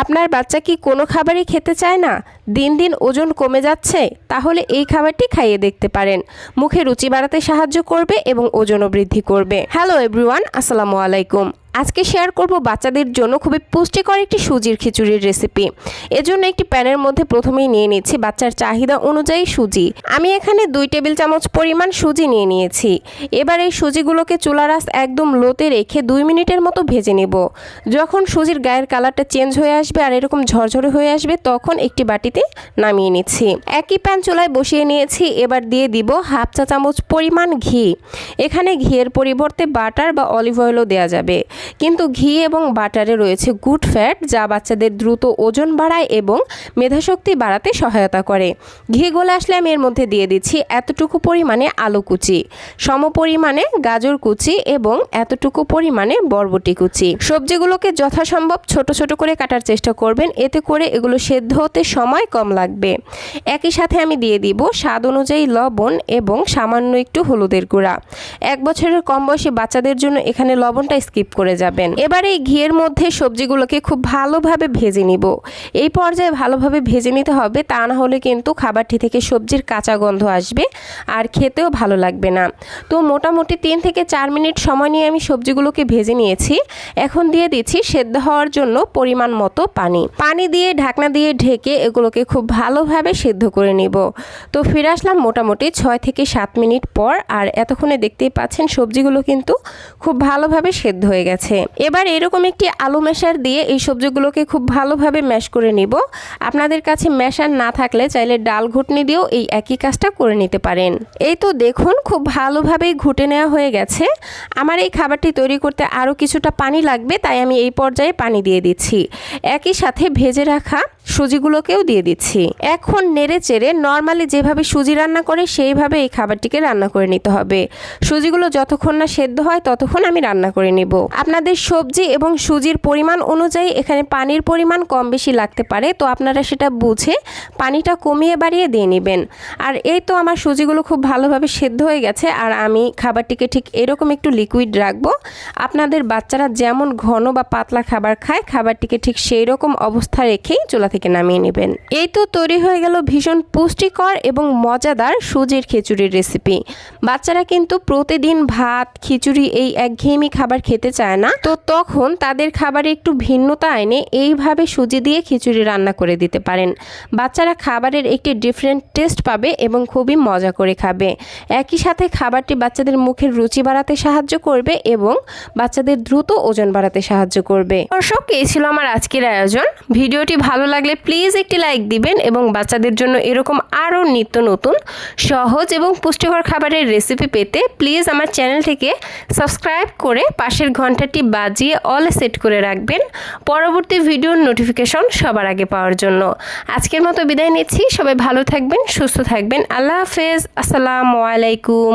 আপনার বাচ্চা কি কোনো খাবারই খেতে চায় না? দিন দিন ওজন কমে যাচ্ছে, তাহলে এই খাবারটি খাইয়ে দেখতে পারেন। মুখে রুচি বাড়াতে সাহায্য করবে এবং ওজনও বৃদ্ধি করবে। হ্যালো এভরিওয়ান, আসসালামু আলাইকুম। আজকে শেয়ার করব বাচ্চাদের জন্য খুবই পুষ্টিকর একটি সুজির খিচুড়ির রেসিপি এজন্য একটি প্যানের মধ্যে প্রথমেই নিয়ে নিচ্ছি বাচ্চার চাহিদা অনুযায়ী সুজি। আমি এখানে দুই টেবিল চামচ পরিমাণ সুজি নিয়ে নিয়েছি। এবার এই সুজিগুলোকে চুলার আঁচ একদম লোতে রেখে দুই মিনিটের মতো ভেজে নেব। যখন সুজির গায়ের কালারটা চেঞ্জ হয়ে আসবে আর এরকম ঝরঝরে হয়ে আসবে, তখন একটি বাটিতে নামিয়ে নিচ্ছি। একই প্যান চুলায় বসিয়ে নিয়েছি। এবার দিয়ে দিব হাফ চা চামচ পরিমাণ ঘি। এখানে ঘিয়ের পরিবর্তে বাটার বা অলিভ অয়েলও দেওয়া যাবে। কিন্তু ঘি এবং বাটারে রয়েছে গুড ফ্যাট, যা বাচ্চাদের দ্রুত ওজন বাড়ায় এবং মেধাশক্তি বাড়াতে সহায়তা করে। ঘি গলে আসলে আমি এর মধ্যে দিয়ে দিচ্ছি এতটুকু পরিমাণে আলু কুচি সম পরিমাণে গাজর কুচি এবং এতটুকু পরিমাণে বরবটি কুচি। সবজিগুলোকে যথাসম্ভব ছোট ছোট করে কাটার চেষ্টা করবেন, এতে করে এগুলো সেদ্ধ হতে সময় কম লাগবে। একই সাথে আমি দিয়ে দিব স্বাদ অনুযায়ী লবণ এবং সামান্য একটু হলুদের গুঁড়া। এক বছরের কম বয়সী বাচ্চাদের জন্য এখানে লবণটা স্কিপ করে যাবেন। এবার এই ঘিয়ের মধ্যে সবজিগুলোকে খুব ভালোভাবে ভেজে নিব। এই পর্যায়ে ভালোভাবে ভেজে নিতে হবে, তা না হলে কিন্তু খাবারটি থেকে সবজির কাঁচা গন্ধ আসবে আর খেতেও ভালো লাগবে না। তো মোটামুটি তিন থেকে চার মিনিট সময় নিয়ে আমি সবজিগুলোকে ভেজে নিয়েছি। এখন দিয়ে দিচ্ছি সেদ্ধ হওয়ার জন্য পরিমাণ মতো পানি। পানি দিয়ে, ঢাকনা দিয়ে ঢেকে এগুলোকে খুব ভালোভাবে সেদ্ধ করে নিব। তো ফিরে আসলাম মোটামুটি ছয় থেকে সাত মিনিট পর, আর এতক্ষণে দেখতেই পাচ্ছেন সবজিগুলো কিন্তু খুব ভালোভাবে সেদ্ধ হয়ে গেছে। এবার এরকম একটি আলু ম্যাশার দিয়ে এই সবজিগুলোকে খুব ভালোভাবে ম্যাশ করে নিব। আপনাদের কাছে ম্যাশার না থাকলে চাইলে ডাল ঘুটনি দিয়েও এই একই কাজটা করে নিতে পারেন। এই তো দেখুন, খুব ভালোভাবেই ঘুটে নেওয়া হয়ে গেছে। আমার এই খাবারটি তৈরি করতে আরও কিছুটা পানি লাগবে, তাই আমি এই পর্যায়ে পানি দিয়ে দিচ্ছি। একই সাথে ভেজে রাখা সুজিগুলোকেও দিয়ে দিচ্ছি। এখন নেড়ে চেড়ে নর্মালি যেভাবে সুজি রান্না করে সেইভাবে এই খাবারটিকে রান্না করে নিতে হবে। সুজিগুলো যতক্ষণ না সেদ্ধ হয় ততক্ষণ আমি রান্না করে নিব। আপনাদের সবজি এবং সুজির পরিমাণ অনুযায়ী এখানে পানির পরিমাণ কম বেশি লাগতে পারে, তো আপনারা সেটা বুঝে পানিটা কমিয়ে বাড়িয়ে দিয়ে নেবেন। আর এই তো আমার সুজিগুলো খুব ভালোভাবে সেদ্ধ হয়ে গেছে, আর আমি খাবারটিকে ঠিক এরকম একটু লিকুইড রাখব। আপনাদের বাচ্চারা যেমন ঘন বা পাতলা খাবার খায়, খাবারটিকে ঠিক সেই রকম অবস্থা রেখেই চুলা থেকে নামিয়ে নেবেন। এই তো তৈরি হয়ে গেল ভীষণ পুষ্টিকর এবং মজাদার সুজির খিচুড়ির রেসিপি বাচ্চারা কিন্তু প্রতিদিন ভাত, খিচুড়ি এই একঘেয়েমি খাবার খেতে চায় না তো তখন তাদের খাবারে একটু ভিন্নতা এনে এইভাবে সুজি দিয়ে খিচুড়ি রান্না করে দিতে পারেন। বাচ্চারা খাবারের একটি ডিফারেন্ট টেস্ট পাবে এবং খুবই মজা করে খাবে। একই সাথে খাবারটি বাচ্চাদের মুখের রুচি বাড়াতে সাহায্য করবে এবং বাচ্চাদের দ্রুত ওজন বাড়াতে সাহায্য করবে। দর্শক, এই ছিল আমার আজকের আয়োজন। ভিডিওটি ভালো লাগলে প্লিজ একটি লাইক দিবেন এবং বাচ্চাদের জন্য এরকম আরও নিত্য নতুন, সহজ এবং পুষ্টিকর খাবারের রেসিপি পেতে প্লিজ আমার চ্যানেলটিকে সাবস্ক্রাইব করে পাশের ঘন্টাটি বাজিয়ে অল সেট করে রাখবেন। পরবর্তী ভিডিওর নোটিফিকেশন সবার আগে পাওয়ার জন্য। আজকের মতো বিদায় নিচ্ছি। সবাই ভালো থাকবেন, সুস্থ থাকবেন। আল্লাহ হাফেজ। আসসালামু আলাইকুম।